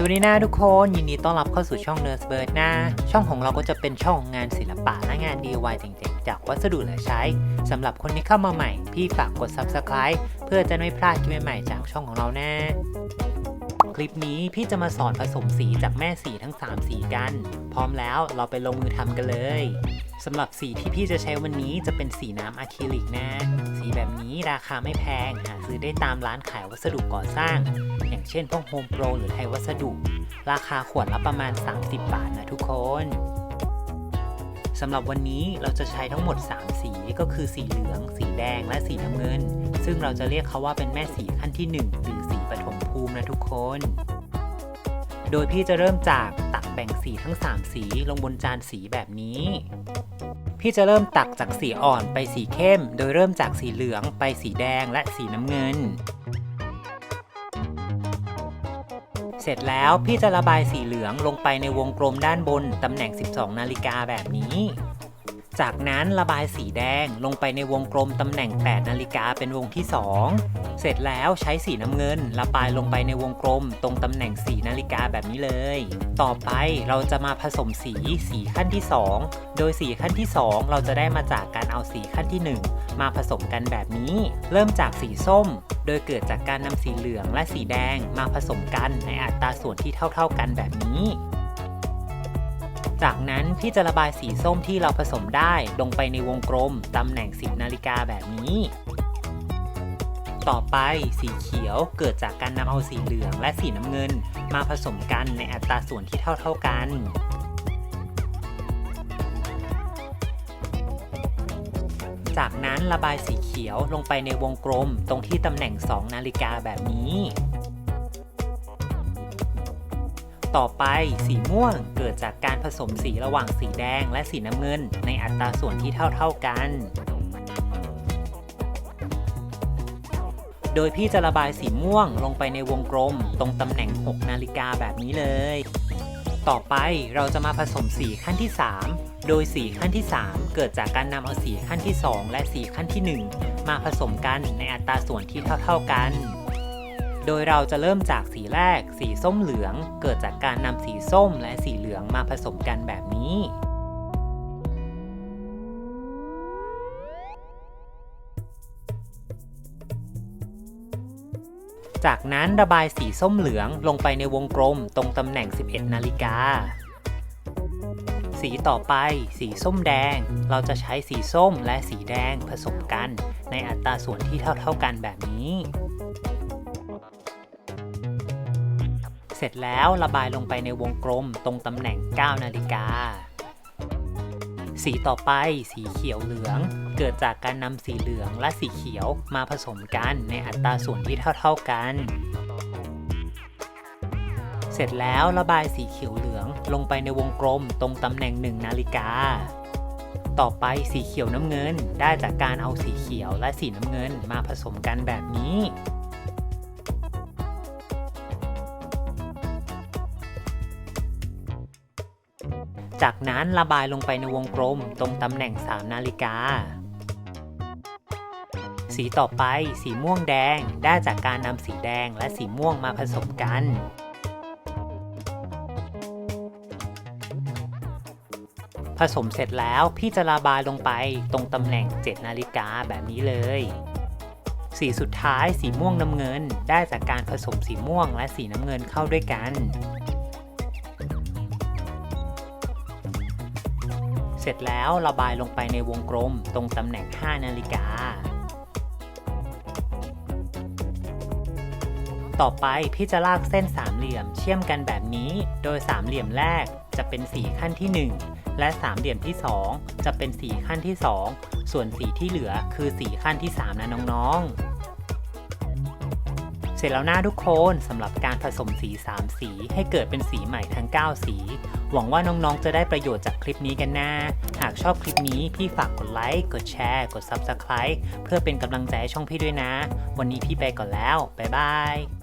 สวัสดีนะทุกคนยินดีต้อนรับเข้าสู่ช่อง Nurse Bird นะ ช่องของเราก็จะเป็นช่องงานศิลปะและงาน DIY เจ๋งๆ จากวัสดุเหลือใช้สำหรับคนที่เข้ามาใหม่ พี่ฝากกด Subscribe เพื่อจะไม่พลาดคลิปใหม่ๆจากช่องของเราแน่คลิปนี้พี่จะมาสอนผสมสีจากแม่สีทั้ง 3 สีกัน พร้อมแล้วเราไปลงมือทำกันเลย สำหรับสีที่พี่จะใช้วันนี้จะเป็นสีน้ำอะคริลิกนะ สีแบบนี้ราคาไม่แพงหาซื้อได้ตามร้านขายวัสดุก่อสร้าง อย่างเช่นพวกโฮมโปรหรือไทยวัสดุ ราคาขวดละประมาณ 30 บาทนะทุกคนสำหรับวันนี้เราจะใช้ทั้งหมด 3 สีก็คือสีเหลือง สีแดงและสีน้ำเงิน ซึ่งเราจะเรียกเขาว่าเป็นแม่สีขั้นที่ 1 หรือสีปฐมภูมินะทุกคน โดยพี่จะเริ่มจากตัก แบ่งสีทั้ง 3 สีลงบนจานสีแบบนี้ พี่จะเริ่มตักจากสีอ่อนไปสีเข้ม โดยเริ่มจากสีเหลืองไปสีแดงและสีน้ำเงิน เสร็จแล้วพี่จะระบายสีเหลืองลงไปในวงกลมด้านบนตำแหน่ง 12 นาฬิกาแบบนี้ จากนั้นระบายสีแดงลงไปในวงกลมตำแหน่ง 8 นาฬิกาเป็นวงที่ 2 เสร็จแล้วใช้สีน้ำเงินระบายลงไปในวงกลมตรงตำแหน่ง 4 นาฬิกาแบบนี้เลย ต่อไปเราจะมาผสมสีสีขั้นที่ 2 โดยสีขั้นที่ 2 เราจะได้มาจากการเอาสีขั้นที่ 1 มาผสมกันแบบนี้ เริ่มจากสีส้ม โดยเกิดจากการนำสีเหลืองและสีแดงมาผสมกันในอัตราส่วนที่เท่า ๆกันแบบนี้ จากนั้นพี่จะระบายสีส้มที่เราผสมได้ลงไปในวงกลมตำแหน่ง 10 นาฬิกาแบบนี้ ต่อไปสีเขียวเกิดจากการนำเอาสีเหลืองและสีน้ำเงิน มาผสมกันในอัตราส่วนที่เท่า ๆกันจากนั้นระบายสีเขียวลงไปในวงกลมตรงที่ตำแหน่ง 2 นาฬิกาแบบนี้ ต่อไปสีม่วงเกิดจากการผสมสีระหว่างสีแดงและสีน้ำเงิน ในอัตราส่วนที่เท่า ๆกัน โดยพี่จะระบายสีม่วงลงไปในวงกลม ตรงตำแหน่ง 6 นาฬิกาแบบนี้เลย ต่อไปเราจะมาผสมสีขั้นที่ 3 โดยสีขั้นที่ 3 เกิดจากการนำเอาสีขั้นที่ 2 และสีขั้นที่ 1 มาผสมกันในอัตราส่วนที่เท่า ๆกัน โดยเราจะเริ่มจากสีแรก สีส้มเหลือง เกิดจากการนำสีส้มและสีเหลืองมาผสมกันแบบนี้ จากนั้นระบายสีส้มเหลืองลงไปในวงกลมตรงตำแหน่ง 11 นาฬิกาสีต่อไป สีส้มแดง เราจะใช้สีส้มและสีแดงผสมกัน ในอัตราส่วนที่เท่าๆกันแบบนี้ เสร็จแล้วระบายลงไปในวงกลมตรงตำแหน่ง 9 นาฬิกา สีต่อไปสีเขียวเหลือง เกิดจากการนำสีเหลืองและสีเขียวมาผสมกันในอัตราส่วนที่เท่า ๆกัน เสร็จแล้วระบายสีเขียวเหลืองลงไปในวงกลมตรงตำแหน่ง 1 นาฬิกาต่อไปสีเขียวน้ำเงินได้จากการเอาสีเขียวและสีน้ำเงินมาผสมกันแบบนี้ จากนั้นระบายลงไปในวงกลมตรงตำแหน่ง 3 นาฬิกา สีต่อไปสีม่วงแดงได้จากการนำสีแดงและสีม่วงมาผสมกันผสมเสร็จแล้วพี่จะระบายลงไปตรงตำแหน่ง 7 นาฬิกาแบบนี้เลย สีสุดท้ายสีม่วงน้ำเงินได้จากการผสมสีม่วงและสีน้ำเงินเข้าด้วยกัน ร็จแล้วระบายลงไปในวงกลมตรงตำแหน่ง 5 นาฬิกา ต่อไปพี่จะลากเส้นสามเหลี่ยมเชื่อมกันแบบนี้ โดยสามเหลี่ยมแรกจะเป็นสีขั้นที่ 1 และสามเหลี่ยมที่ 2 จะเป็นสีขั้นที่ 2 ส่วนสีที่เหลือคือสีขั้นที่ 3 นะน้องๆ เสร็จแล้วหน้าทุกคนสำหรับการผสมสี 3 สี ให้เกิดเป็นสีใหม่ทั้ง 9 สี หวังว่าน้องๆ จะได้ประโยชน์จากคลิปนี้กันนะ หากชอบคลิปนี้พี่ฝากกดไลค์ กดแชร์ กด Subscribe เพื่อเป็นกำลังใจให้ช่องพี่ด้วยนะ วันนี้พี่ไปก่อนแล้ว บ๊ายบาย